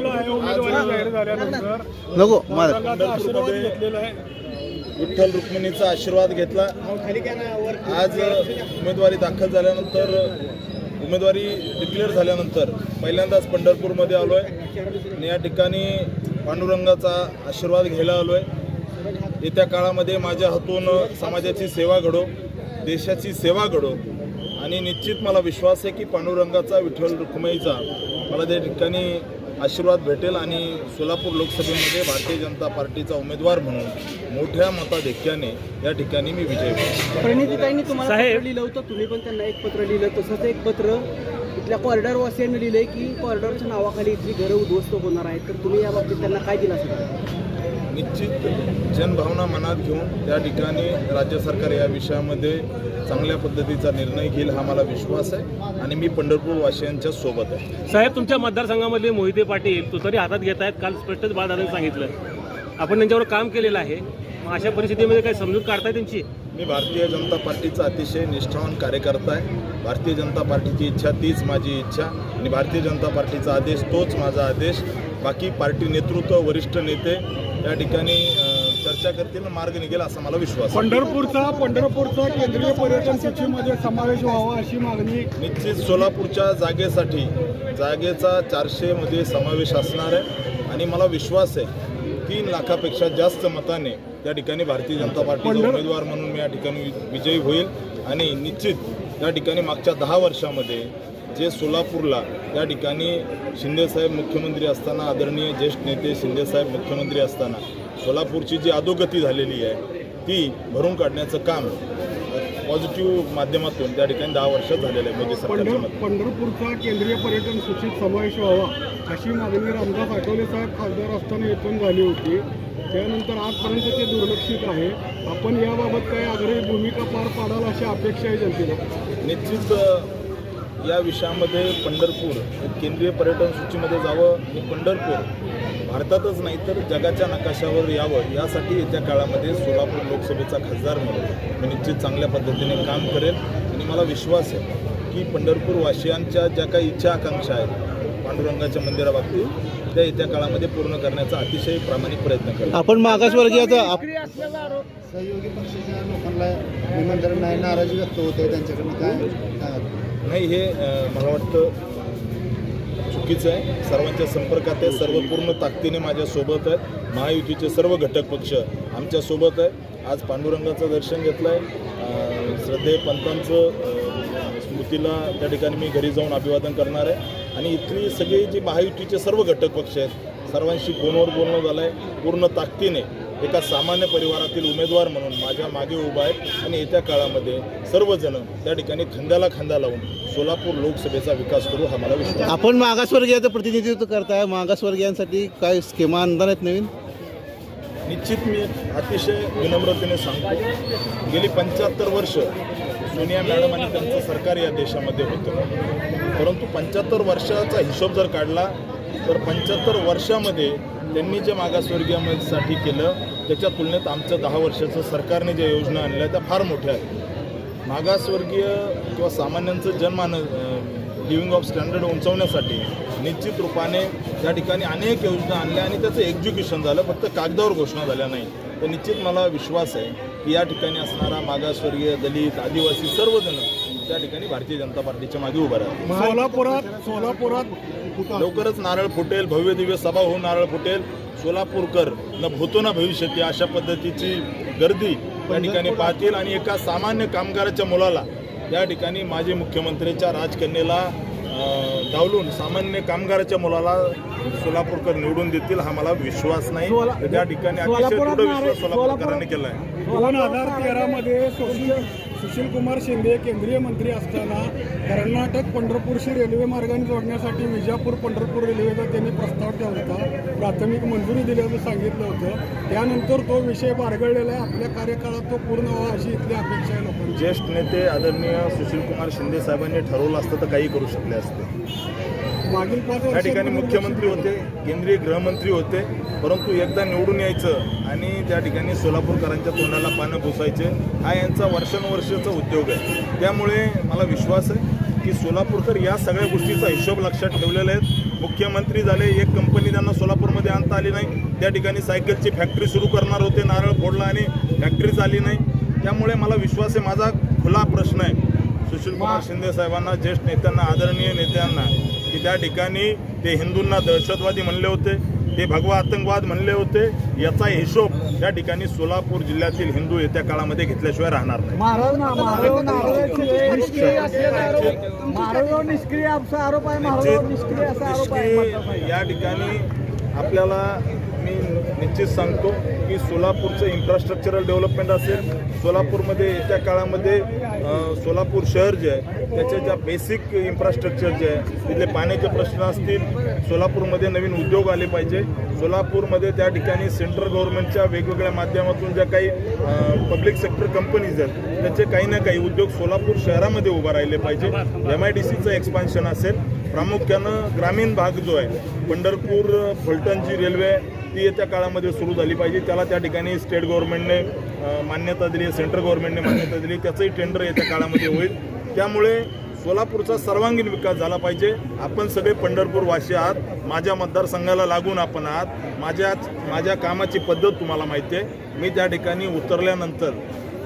घेतलेला आहे. उमेदवारी जाहीर झाल्यानंतर नको माझं रंगाचा आशीर्वाद घेतलेला आहे. विठ्ठल रुक्मिणीचा आशीर्वाद घेतला. आज उमेदवारी दाखल झाल्यानंतर उमेदवारी डिक्लेअर झाल्यानंतर पहिल्यांदाच पंढरपूरमध्ये आलो आहे आणि या ठिकाणी पांडुरंगाचा आशीर्वाद घ्यायला आलो आहे येत्या काळामध्ये माझ्या हातून समाजाची सेवा घडो देशाची सेवा घडो. आणि निश्चित मला विश्वास आहे की पांडुरंगाचा विठ्ठल रुक्मिणीचा मला त्या ठिकाणी आशीर्वाद भेटेल आणि सोलापूर लोकसभेमध्ये भारतीय जनता पार्टीचा उमेदवार म्हणून मोठ्या मताधिक्याने या ठिकाणी मी विजय प्रणितीताईंनी तुम्हाला पत्र लिहिलं होतं तुम्ही पण त्यांना एक पत्र लिहिलं. तसंच एक पत्र इथल्या कॉरिडॉर वासियांनी लिहिलंय की कॉरिडॉरच्या नावाखाली इथली घरं उद्ध्वस्त होणार आहेत. तर तुम्ही या बाबतीत त्यांना काय दिला असेल निश्चित जनभावना मनात घेऊन त्या ठिकाणी राज्य सरकार या विषयामध्ये चांगल्या पद्धतीचा निर्णय घेईल हा मला विश्वास आहे आणि मी पंढरपूर वासियांच्या सोबत आहे. साहेब तुमच्या मतदारसंघामधले मोहिते पाटील तुतारी हातात घेत आहेत. काल स्पष्टच बाळदादांनी सांगितलं. आपण त्यांच्यावर काम केलेलं आहे. मग अशा परिस्थितीमध्ये काही समजूत काढताय त्यांची? मी भारतीय जनता पार्टीचा अतिशय निष्ठावान कार्यकर्ता आहे. भारतीय जनता पार्टीची इच्छा तीच माझी इच्छा आणि भारतीय जनता पार्टीचा आदेश तोच माझा आदेश. बाकी पार्टी नेतृत्व वरिष्ठ नेते या ठिकाणी चर्चा करतील मार्ग निघेल असा मला विश्वास पंढरपूरचा पंढरपूरचा केंद्रीय पर्यटन सूचीमध्ये समावेश व्हावा अशी मागणी निश्चित सोलापूरच्या जागेसाठी जागेचा चारशेमध्ये समावेश असणार आहे. आणि मला विश्वास आहे तीन लाखापेक्षा जास्त मताने त्या ठिकाणी भारतीय जनता पार्टीचा उमेदवार म्हणून मी या ठिकाणी विजयी होईल. आणि निश्चित या ठिकाणी मागच्या दहा वर्षामध्ये जे सोलापूरला या ठिकाणी शिंदेसाहेब मुख्यमंत्री असताना आदरणीय ज्येष्ठ नेते शिंदेसाहेब मुख्यमंत्री असताना सोलापूरची जी अधोगती झालेली आहे ती भरून काढण्याचं काम पॉझिटिव्ह माध्यमातून त्या ठिकाणी दहा वर्षात झालेलं आहे मोदी सरकारच्या पंढर पंढरपूरचा केंद्रीय पर्यटन सूचीत समावेश व्हावा अशी मागणी रामदास आठवले साहेब खासदार असताना इथून झाली होती. त्यानंतर आजपर्यंत ते दुर्लक्षित आहे. आपण याबाबत काही आग्रही भूमिका पार पाडाल अशी अपेक्षा आहे जनतेला? निश्चित अ, या विषयामध्ये पंढरपूर हे केंद्रीय पर्यटन सूचीमध्ये जावं आणि पंढरपूर भारतातच नाही तर जगाच्या नकाशावर यावं यासाठी येत्या काळामध्ये सोलापूर लोकसभेचा खासदार म्हणून मी निश्चित चांगल्या पद्धतीने काम करेल. आणि मला विश्वास आहे की पंढरपूर वासियांच्या ज्या काही इच्छा आकांक्षा आहेत पांडुरंगाच्या मंदिराबाबतीत त्या येत्या काळामध्ये पूर्ण करण्याचा अतिशय प्रामाणिक प्रयत्न करेल. आपण मागासवर्गीयाचा सहयोगी पक्षाच्या लोकांना निमंत्रण नाही नाराजी व्यक्त होते त्यांच्याकडनं. काय? नाही हे मला वाटतं चुकीचं आहे. सर्वांच्या संपर्कात आहे. सर्व पूर्ण ताकदीने माझ्यासोबत आहेत महायुतीचे सर्व घटक पक्ष आमच्यासोबत आहे. आज पांडुरंगाचं दर्शन घेतलं आहे श्रद्धे पंतांचं स्मृतीला त्या ठिकाणी मी घरी जाऊन अभिवादन करणार आहे. आणि इथली सगळी जी महायुतीचे सर्व घटक पक्ष आहेत सर्वांशी फोनवर बोलणं झालं आहे पूर्ण ताकदीने एका सामान्य परिवारातील उमेदवार म्हणून माझ्या मागे उभा आहे आणि येत्या काळामध्ये सर्वजण त्या ठिकाणी खांद्याला खांदा लावून सोलापूर लोकसभेचा विकास करू हा मला विश्वास. आपण मागासवर्गीयाचं प्रतिनिधित्व करताय. मागासवर्गीयांसाठी काय स्कीमा आणणार आहेत नवीन? निश्चित मी अतिशय विनम्रतेने सांगतो गेली पंच्याहत्तर वर्ष सोनिया मॅडम आणि त्यांचं सरकार या देशामध्ये होतं. परंतु पंच्याहत्तर वर्षाचा हिशोब जर काढला तर पंच्याहत्तर वर्षामध्ये त्यांनी जे मागासवर्गीयासाठी केलं त्याच्या तुलनेत आमचं दहा वर्षाचं सरकारने ज्या योजना आणल्या त्या फार मोठ्या आहेत. मागासवर्गीय किंवा सामान्यांचं जनमान लिव्हिंग ऑफ स्टँडर्ड उंचवण्यासाठी निश्चित रूपाने त्या ठिकाणी अनेक योजना आणल्या आणि त्याचं एक्झिक्युशन झालं फक्त कागदावर घोषणा झाल्या नाही. तर निश्चित मला विश्वास आहे की या ठिकाणी असणारा मागासवर्गीय दलित आदिवासी सर्वजण त्या ठिकाणी भारतीय जनता पार्टीच्या मागे उभं राहतात सोलापुरात सोलापुरात लवकरच नारळ फुटेल भव्य दिव्य सभा होऊन नारळ फुटेल. सोलापूरकर न भूतो ना भविष्यती अशा पद्धतीची गर्दी त्या ठिकाणी पाहतील. आणि एका सामान्य कामगाराच्या मुलाला या ठिकाणी माजी मुख्यमंत्र्यांच्या राजकन्येला डावलून सामान्य कामगाराच्या मुलाला सोलापूरकर निवडून देतील हा मला विश्वास नाही. त्या ठिकाणी अतिशय विश्वास सोलापूरकरांनी केला आहे दोन हजार तेरामध्ये सुशील सुशील कुमार शिंदे केंद्रीय मंत्री असताना कर्नाटक पंढरपूरशी रेल्वे मार्गाने जोडण्यासाठी विजापूर पंढरपूर रेल्वेचा त्यांनी प्रस्ताव ठेवला होता. प्राथमिक मंजुरी दिल्याचं सांगितलं होतं. त्यानंतर तो विषय बारगळलेला आहे. आपल्या कार्यकाळात तो पूर्ण व्हावा अशी इथली अपेक्षा आहे लोकांची. ज्येष्ठ नेते आदरणीय सुशीलकुमार शिंदे साहेबांनी ठरवलं असतं तर काही करू शकले असते. मागील पाच त्या वर्षात ठिकाणी मुख्यमंत्री होते केंद्रीय गृहमंत्री होते परंतु एकदा निवडून यायचं आणि त्या ठिकाणी सोलापूरकरांच्या तोंडाला पानं पुसायचे हा यांचा वर्षानुवर्षाचा उद्योग आहे. त्यामुळे मला विश्वास आहे की सोलापूरकर या सगळ्या गोष्टीचा हिशोब लक्षात ठेवलेला आहेत. मुख्यमंत्री झाले एक कंपनी त्यांना सोलापूरमध्ये आणता आली नाही. त्या ठिकाणी सायकलची फॅक्टरी सुरू करणार होते नारळ फोडला आणि फॅक्टरीच आली नाही. त्यामुळे मला विश्वास आहे माझा खुला प्रश्न आहे. सुशीलकुमार शिंदे साहेबांना ज्येष्ठ नेत्यांना आदरणीय नेत्यांना की त्या ठिकाणी ते हिंदूंना दहशतवादी म्हणले होते. ते भगवा आतंकवाद म्हणले होते याचा हिशोब त्या ठिकाणी सोलापूर जिल्ह्यातील हिंदू येत्या काळामध्ये घेतल्याशिवाय राहणार नाही. या ठिकाणी आपल्याला मी निश्चित सांगतो की सोलापूरचं इन्फ्रास्ट्रक्चरल डेव्हलपमेंट असेल सोलापूरमध्ये येत्या काळामध्ये सोलापूर शहर जे आहे त्याच्या ज्या बेसिक इन्फ्रास्ट्रक्चर जे आहे तिथले पाण्याचे प्रश्न असतील सोलापूरमध्ये नवीन उद्योग आले पाहिजे. सोलापूरमध्ये त्या ठिकाणी सेंट्रल गव्हर्नमेंटच्या वेगवेगळ्या माध्यमातून ज्या काही पब्लिक सेक्टर कंपनीज आहेत त्याचे काही ना काही उद्योग सोलापूर शहरामध्ये उभा राहिले पाहिजे. एम आय डी सीचं एक्सपान्शन असेल प्रामुख्यानं ग्रामीण भाग जो आहे पंढरपूर फलटणची रेल्वे ती येत्या काळामध्ये सुरू झाली पाहिजे. त्याला त्या ठिकाणी स्टेट गव्हर्नमेंटने मान्यता दिली सेंट्रल गव्हर्नमेंटने मान्यता दिली त्याचंही टेंडर येत्या काळामध्ये होईल. त्यामुळे सोलापूरचा सर्वांगीण विकास झाला पाहिजे. आपण सगळे पंढरपूर वाशी आहात. माझ्या मतदारसंघाला लागून आपण आहात. माझ्याच माझ्या कामाची पद्धत तुम्हाला माहिती आहे. मी त्या ठिकाणी उतरल्यानंतर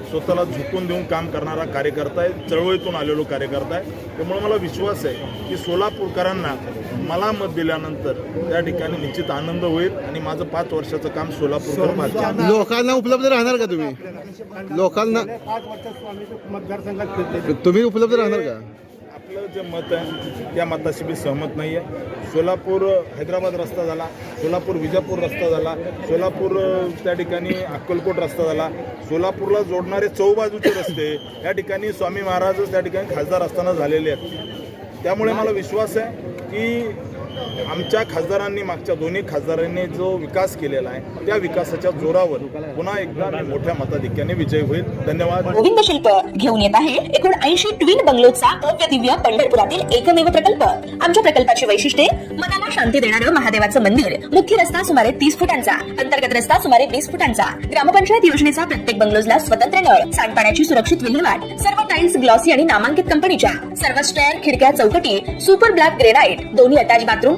स्वतःला झुकून देऊन काम करणारा कार्यकर्ता आहे चळवळीतून आलेलो कार्यकर्ता आहे. त्यामुळे मला विश्वास आहे की सोलापूरकरांना मला मत दिल्यानंतर त्या ठिकाणी निश्चित आनंद होईल आणि माझं पाच वर्षाचं काम सोलापूरकर लोकांना उपलब्ध राहणार का तुम्ही? लोकांना तुम्ही उपलब्ध राहणार का? आपलं जे मत आहे त्या मताशी मी सहमत नाही आहे सोलापूर हैदराबाद रस्ता झाला सोलापूर विजापूर रस्ता झाला सोलापूर त्या ठिकाणी अक्कलकोट रस्ता झाला. सोलापूरला जोडणारे चौबाजूचे रस्ते या ठिकाणी स्वामी महाराजच त्या ठिकाणी खासदार असताना झालेले आहेत. त्यामुळे मला विश्वास आहे की आमच्या खासदारांनी मागच्या दोन्ही खासदारांनी जो विकास केलेला आहे त्या विकासाच्या जोरावर पुन्हा एकदा मोठ्या मताधिक्याने विजय होईल. धन्यवाद. गोविंद शिल्प घेऊन येत आहे एकूण ऐंशी ट्विन बंगलोचा भव्य दिव्य पंढरपुरातील एकमेव प्रकल्प. आमच्या प्रकल्पाची वैशिष्ट्ये मनाला शांती देणारं महादेवाचं मंदिर. मुख्य रस्ता सुमारे तीस फुटांचा अंतर्गत रस्ता सुमारे वीस फुटांचा. ग्रामपंचायत योजनेचा प्रत्येक बंगलोजला स्वतंत्र नळ सांडपाण्याची सुरक्षित विल्हेवाट सर्व टाइल्स ग्लॉसी आणि नामांकित कंपनीच्या सर्व स्टेअर खिडक्या चौकटी सुपर ब्लॅक ग्रेनाइट दोन्ही अटॅच बाथरूम